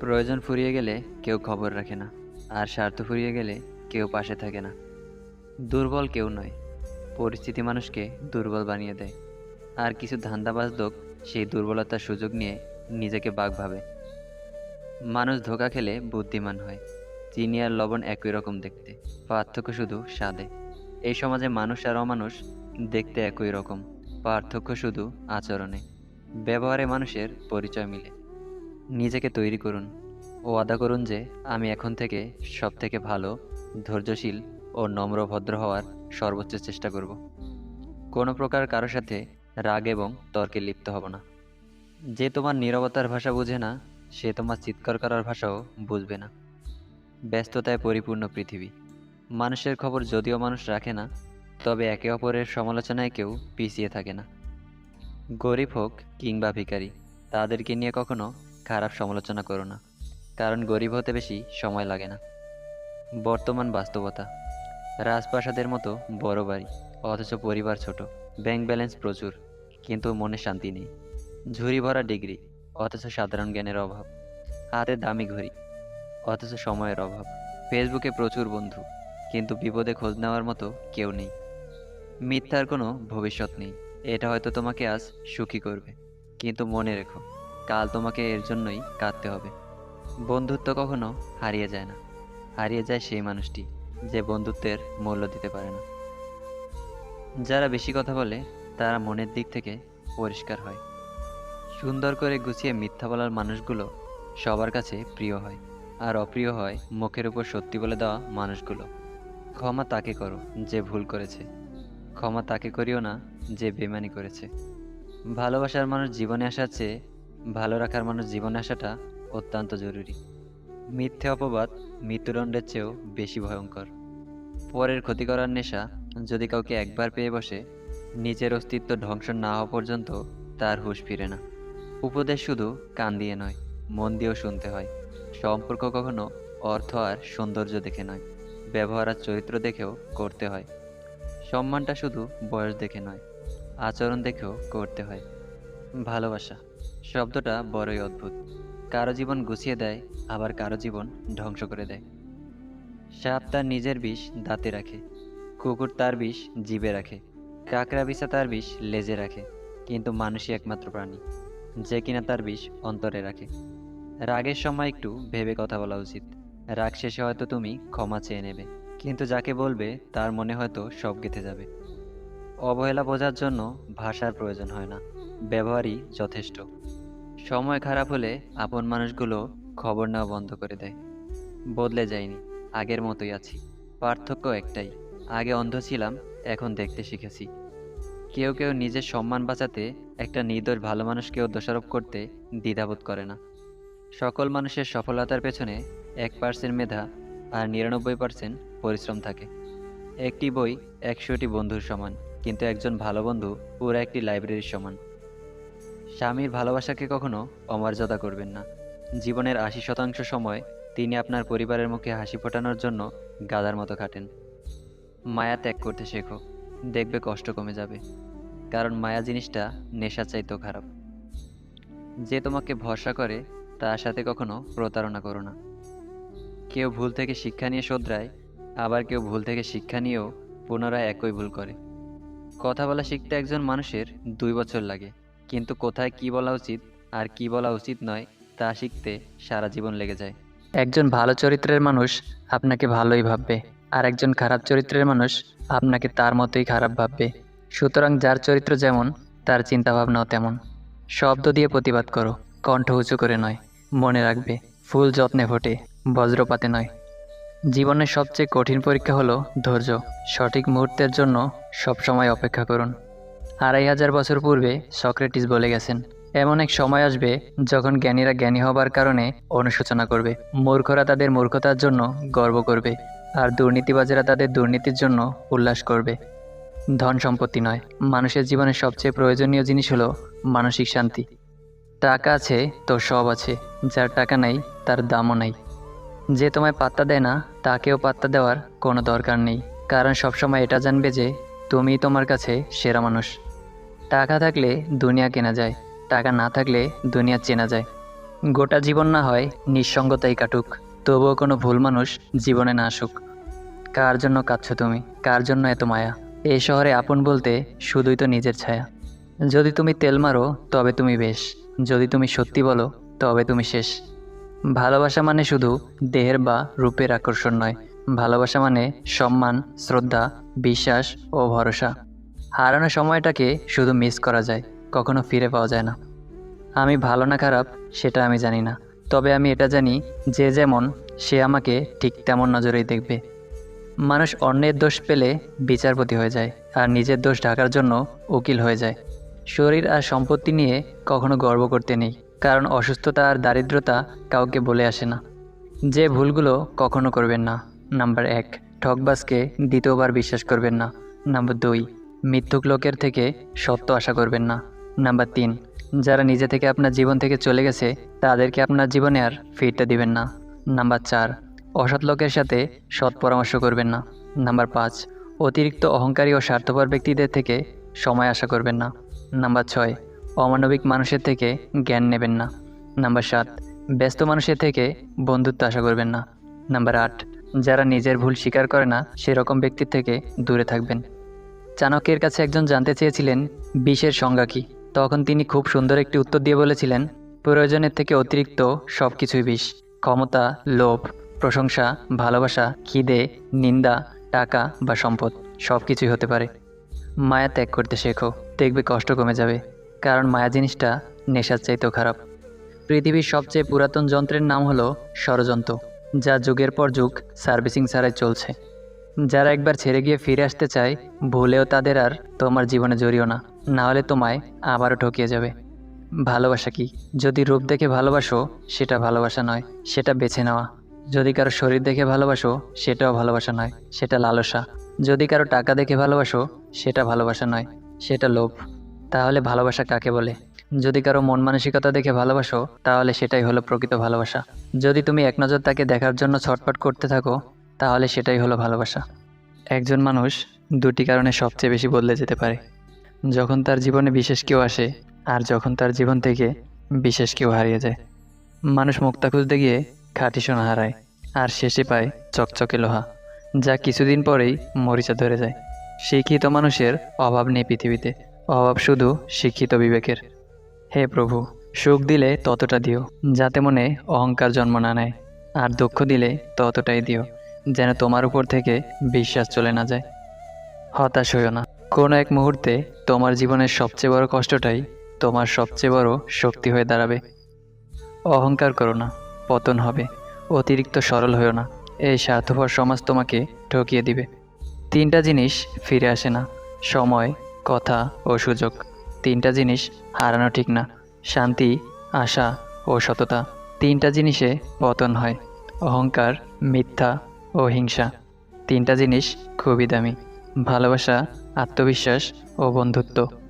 প্রয়োজন ফুরিয়ে গেলে কেউ খবর রাখে না, আর স্বার্থ ফুরিয়ে গেলে কেউ পাশে থাকে না। দুর্বল কেউ নয়, পরিস্থিতি মানুষকে দুর্বল বানিয়ে দেয়। আর কিছু ধান্দাবাজ লোক সেই দুর্বলতার সুযোগ নিয়ে নিজেকে বাঘ ভাবে। মানুষ ধোকা খেলে বুদ্ধিমান হয়, চিনি আর লবণ একই রকম দেখতে, পার্থক্য শুধু স্বাদে। এই সমাজে মানুষ আর অমানুষ দেখতে একই রকম, পার্থক্য শুধু আচরণে। ব্যবহারে মানুষের পরিচয় মিলে। নিজেকে তৈরি করুন ও আদা করুন যে আমি এখন থেকে সব থেকে ভালো, ধৈর্যশীল ও নম্র ভদ্র হওয়ার সর্বোচ্চ চেষ্টা করব। কোনো প্রকার কারোর সাথে রাগ এবং তর্কে লিপ্ত হব না। যে তোমার নীরবতার ভাষা বুঝে না, সে তোমার চিৎকার করার ভাষাও বুঝবে না। ব্যস্ততায় পরিপূর্ণ পৃথিবী। মানুষের খবর যদিও মানুষ রাখে না, তবে একে অপরের সমালোচনায় কেউ পিছিয়ে থাকে না। গরিব হোক কিংবা ভিখারি, তাদেরকে নিয়ে কখনো খারাপ সমালোচনা করো না, কারণ গরিব হতে বেশি সময় লাগে না। বর্তমান বাস্তবতা, রাজপ্রাসাদের মতো বড় বাড়ি, অথচ পরিবার ছোট ব্যাংক ব্যালেন্স প্রচুর, কিন্তু মনে শান্তি নেই। ঝুড়ি ভরা ডিগ্রি অথচ সাধারণ জ্ঞানের অভাব, হাতে দামি ঘড়ি, অথচ সময়ের অভাব। ফেসবুকে প্রচুর বন্ধু, কিন্তু বিপদে খোঁজ নেওয়ার মতো কেউ নেই। মিথ্যার কোনো ভবিষ্যৎ নেই, এটা হয়তো তোমাকে আজ সুখী করবে, কিন্তু মনে রেখো কাল তোমাকে এর জন্যই কাঁদতে হবে। বন্ধুত্ব কখনো হারিয়ে যায় না। হারিয়ে যায় সেই মানুষটি যে বন্ধুত্বের মূল্য দিতে পারে না। যারা বেশি কথা বলে, তারা মনের দিক থেকে পরিষ্কার হয়। সুন্দর করে গুছিয়ে মিথ্যা বলার মানুষগুলো সবার কাছে প্রিয় হয় আর অপ্রিয় হয় মুখের উপর সত্যি বলে দেওয়া মানুষগুলো। ক্ষমা তাকে করো যে ভুল করেছে। ক্ষমা তাকে করিও না যে বেমানি করেছে। ভালোবাসার মানুষ জীবনে আসার চেয়ে ভালো রাখার মানুষ জীবনে আসাটা অত্যন্ত জরুরি। মিথ্যে অপবাদ মৃত্যুদণ্ডের চেয়েও বেশি ভয়ঙ্কর। পরের ক্ষতি করার নেশা যদি কাউকে একবার পেয়ে বসে, নিজের অস্তিত্ব ধ্বংস না হওয়া পর্যন্ত তার হুঁশ ফিরে না। উপদেশ শুধু কান দিয়ে নয়, মন দিয়েও শুনতে হয়। সম্পর্ক কখনো অর্থ আর সৌন্দর্য দেখে নয়, ব্যবহার আর চরিত্র দেখেও করতে হয়। সম্মানটা শুধু বয়স দেখে নয়, আচরণ দেখেও করতে হয়। ভালোবাসা শব্দটা বড়ই অদ্ভুত। কারও জীবন গুছিয়ে দেয়, আবার কারও জীবন ধ্বংস করে দেয়। সাপ তার নিজের বিষ দাঁতে রাখে, কুকুর তার বিষ জিভে রাখে, কাকড়া বিছা তার বিষ লেজে রাখে, কিন্তু মানুষই একমাত্র প্রাণী, যে কিনা তার বিষ অন্তরে রাখে। রাগের সময় একটু ভেবে কথা বলা উচিত। রাগ শেষে হয়তো তুমি ক্ষমা চেয়ে নেবে, কিন্তু যাকে বলবে তার মনে হয়তো সব গেঁথে যাবে। অবহেলা বোঝার জন্য ভাষার প্রয়োজন হয় না। ব্যবহারই যথেষ্ট। সময় খারাপ হলে আপন মানুষগুলো খবর নেওয়া বন্ধ করে দেয়। বদলে যায়নি আগের মতোই আছি। পার্থক্য একটাই, আগে অন্ধ ছিলাম, এখন দেখতে শিখেছি। কেউ কেউ নিজের সম্মান বাঁচাতে একটা নির্দোষ ভালো মানুষকেও দোষারোপ করতে দ্বিধাবোধ করে না। সকল মানুষের সফলতার পেছনে এক পার্সেন্ট মেধা আর নিরানব্বই পার্সেন্ট পরিশ্রম থাকে। একটি বই একশোটি বন্ধুর সমান, কিন্তু একজন ভালো বন্ধু পুরো একটি লাইব্রেরির সমান। স্বামীর ভালোবাসাকে কখনো অমর্যাদা করবেন না। জীবনের আশি শতাংশ সময় তিনি আপনার পরিবারের মুখে হাসি ফোটানোর জন্য গাদার মতো খাটেন। মায়া ত্যাগ করতে শেখো, দেখবে কষ্ট কমে যাবে। কারণ মায়া জিনিসটা নেশা চাইতেও খারাপ। যে তোমাকে ভরসা করে, তার সাথে কখনো প্রতারণা করো না। কেউ ভুল থেকে শিক্ষা নিয়ে শোধরায়, আবার কেউ ভুল থেকে শিক্ষা নিয়েও পুনরায় একই ভুল করে। কথা বলা শিখতে একজন মানুষের দুই বছর লাগে। কিন্তু কোথায় কি বলা উচিত আর কি বলা উচিত নয় তা শিখতে সারা জীবন লেগে যায়। একজন ভালো চরিত্রের মানুষ আপনাকে ভালোই ভাববে, আর একজন খারাপ চরিত্রের মানুষ আপনাকে তার মতোই খারাপ ভাববে। সুতরাং যার চরিত্র যেমন, তার চিন্তাভাবনাও তেমন। শব্দ দিয়ে প্রতিবাদ করো, কণ্ঠ উঁচু করে নয়, মনে রাখবে, ফুল যত্নে ফোটে, বজ্রপাতে নয়। জীবনের সবচেয়ে কঠিন পরীক্ষা হলো ধৈর্য। সঠিক মুহূর্তের জন্য সবসময় অপেক্ষা করুন। আড়াই হাজার বছর পূর্বে সক্রেটিস বলে গেছেন, এমন এক সময় আসবে যখন জ্ঞানীরা জ্ঞানী হবার কারণে অনুশোচনা করবে। মূর্খরা তাদের মূর্খতার জন্য গর্ব করবে, আর দুর্নীতিবাজেরা তাদের দুর্নীতির জন্য উল্লাস করবে। ধন সম্পত্তি নয়, মানুষের জীবনে সবচেয়ে প্রয়োজনীয় জিনিস হলো মানসিক শান্তি। টাকা আছে, তো সব আছে, যার টাকা নাই, তার দামও নাই। যে তোমায় পাত্তা দেয় না, তাকেও পাত্তা দেওয়ার কোনো দরকার নেই, কারণ সবসময় এটা জানবে যে তুমিই তোমার কাছে সেরা মানুষ। টাকা থাকলে দুনিয়া কেনা যায়, টাকা না থাকলে দুনিয়া চেনা যায়। গোটা জীবন না হয় নিঃসঙ্গতাই কাটুক, তবুও কোনো ভুল মানুষ জীবনে না আসুক। কার জন্য কাঁদছ তুমি? কার জন্য এত মায়া? এই শহরে আপন বলতে শুধুই তো নিজের ছায়া। যদি তুমি তেল মারো, তবে তুমি বেশ। যদি তুমি সত্যি বলো, তবে তুমি শেষ। ভালোবাসা মানে শুধু দেহের বা রূপের আকর্ষণ নয়। ভালোবাসা মানে সম্মান, শ্রদ্ধা, বিশ্বাস ও ভরসা। হারানো সময়টাকে শুধু মিস করা যায়, কখনো ফিরে পাওয়া যায় না। আমি ভালো না খারাপ, সেটা আমি জানি না। তবে আমি এটা জানি, যে যেমন, সে আমাকে ঠিক তেমন নজরেই দেখবে। মানুষ অন্যের দোষ পেলে বিচারপতি হয়ে যায়, আর নিজের দোষ ঢাকার জন্য উকিল হয়ে যায়। শরীর আর সম্পত্তি নিয়ে কখনো গর্ব করতে নেই, কারণ অসুস্থতা আর দারিদ্রতা কাউকে বলে আসে না। যে ভুলগুলো কখনো করবেন না। নাম্বার এক, ঠকবাজকে দ্বিতীয়বার বিশ্বাস করবেন না। নাম্বার দুই মিথ্যুক লোকের থেকে সত্য আশা করবেন না। নাম্বার তিন, যারা নিজে থেকে আপনার জীবন থেকে চলে গেছে, তাদেরকে আপনার জীবনে আর ফিরতে দিবেন না। নাম্বার চার, অসৎ লোকের সাথে সৎ পরামর্শ করবেন না। নাম্বার পাঁচ, অতিরিক্ত অহংকারী ও স্বার্থপর ব্যক্তিদের থেকে সময় আশা করবেন না। নাম্বার ছয়, অমানবিক মানুষের থেকে জ্ঞান নেবেন না। নাম্বার সাত, ব্যস্ত মানুষের থেকে বন্ধুত্ব আশা করবেন না। নাম্বার আট, যারা নিজের ভুল স্বীকার করে না, সেরকম ব্যক্তির থেকে দূরে থাকবেন। চাণক্যের কাছে একজন জানতে চেয়েছিলেন, বিষের সংজ্ঞা কী। তখন তিনি খুব সুন্দর একটি উত্তর দিয়ে বলেছিলেন, প্রয়োজনের থেকে অতিরিক্ত সব কিছুই বিষ। ক্ষমতা, লোভ, প্রশংসা, ভালোবাসা, খিদে, নিন্দা, টাকা বা সম্পদ সব কিছুই হতে পারে। মায়া ত্যাগ করতে শেখো, দেখবে কষ্ট কমে যাবে, কারণ মায়া জিনিসটা নেশার চাইতেও খারাপ। পৃথিবীর সবচেয়ে পুরাতন যন্ত্রের নাম হলো ষড়যন্ত্র, যা যুগের পর যুগ সার্ভিসিং ছাড়াই চলছে। যারা একবার ছেড়ে গিয়ে ফিরে আসতে চায়, ভুলেও তাদের আর তোমার জীবনে জড়িও না। না হলে তোমায় আবারও ঠকিয়ে যাবে। ভালোবাসা কি? যদি রূপ দেখে ভালোবাসো, সেটা ভালোবাসা নয়, সেটা বেছে নেওয়া। যদি কারও শরীর দেখে ভালোবাসো, সেটাও ভালোবাসা নয়, সেটা লালসা। যদি কারও টাকা দেখে ভালোবাসো, সেটা ভালোবাসা নয়, সেটা লোভ। তাহলে ভালোবাসা কাকে বলে? যদি কারও মন মানসিকতা দেখে ভালোবাসো, তাহলে সেটাই হলো প্রকৃত ভালোবাসা। যদি তুমি এক নজর তাকে দেখার জন্য ছটফট করতে থাকো তাহলে সেটাই হলো ভালোবাসা। একজন মানুষ দুটি কারণে সবচেয়ে বেশি বদলে যেতে পারে। যখন তার জীবনে বিশেষ কেউ আসে আর যখন তার জীবন থেকে বিশেষ কেউ হারিয়ে যায়। মানুষ মুক্তা খুঁজতে গিয়ে খাঁটি সোনা হারায় আর শেষে পায় চকচকে লোহা, যা কিছুদিন পরেই মরিচা ধরে যায়। শিক্ষিত মানুষের অভাব নেই পৃথিবীতে, অভাব শুধু শিক্ষিত বিবেকের। হে প্রভু, সুখ দিলে ততটা দিও, যাতে মনে অহংকার জন্ম না নেয়, আর দুঃখ দিলে ততটাই দিও। যেন তোমার উপর থেকে বিশ্বাস চলে না যায়। হতাশ হইও না। কোনো এক মুহূর্তে তোমার জীবনের সবচেয়ে বড় কষ্টটাই তোমার সবচেয়ে বড় শক্তি হয়ে দাঁড়াবে। অহংকার করো না, পতন হবে। অতিরিক্ত সরল হইও না। এই স্বার্থপর সমাজ তোমাকে ঠকিয়ে দিবে। তিনটা জিনিস ফিরে আসে না। সময়, কথা ও সুযোগ। তিনটা জিনিস হারানো ঠিক না। শান্তি, আশা ও সততা। তিনটা জিনিসে পতন হয়। অহংকার, মিথ্যা ও হিংসা। তিনটা জিনিস খুবই দামি। ভালোবাসা আত্মবিশ্বাস ও বন্ধুত্ব।